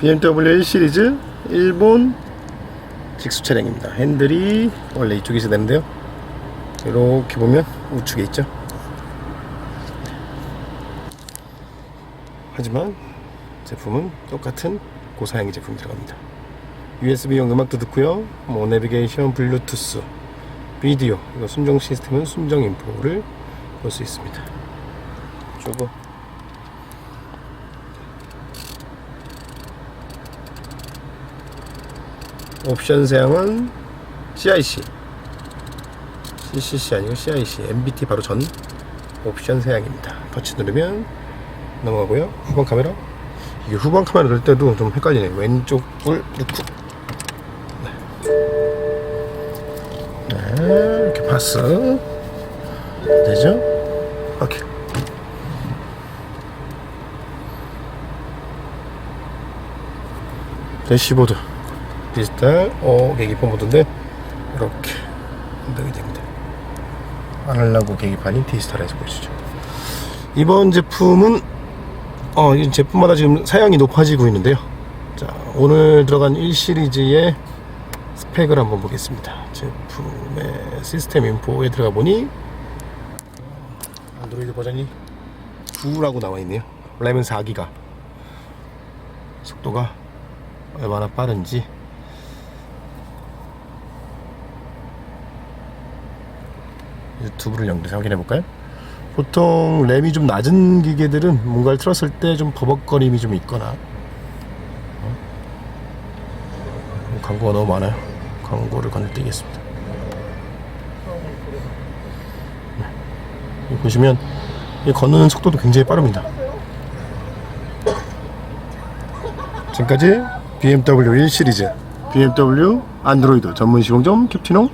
BMW 1 시리즈 일본 직수 차량입니다. 핸들이 원래 이쪽에서 되는데요. 이렇게 보면 우측에 있죠. 하지만 제품은 똑같은 고사양의 제품이 들어갑니다. USB용 음악도 듣고요. 뭐 내비게이션, 블루투스, 비디오, 이거 순정 시스템은 순정 인포를 볼 수 있습니다. 저거 옵션 사양은 CIC CCC 아니고 CIC MBT 바로 전 옵션 사양입니다. 터치 누르면 넘어가고요. 후방 카메라. 이게 후방 카메라 넣을 때도 좀 헷갈리네요. 왼쪽 불 넣고 네. 네 이렇게 파스. 되죠? 오케이. 대시보드 디지털 어 계기판 모드인데 이렇게 운동이 됩니다. 아날로그 계기판이 디지털에서 보시죠? 이번 제품은 어, 이 제품마다 지금 사양이 높아지고 있는데요. 자 오늘 들어간 1 시리즈의 스펙을 한번 보겠습니다. 제품의 시스템 인포에 들어가 보니 안드로이드 버전이 9라고 나와 있네요. 램은 4기가. 속도가 얼마나 빠른지 유튜브를 연결해서 확인해 볼까요? 보통 램이 좀 낮은 기계들은 뭔가를 틀었을 때 좀 버벅거림이 좀 있거나 어? 광고가 너무 많아요 광고를 건너뛰겠습니다 네. 보시면 이 건너는 속도도 굉장히 빠릅니다 지금까지 BMW 1 시리즈 BMW 안드로이드 전문 시공점 캡티노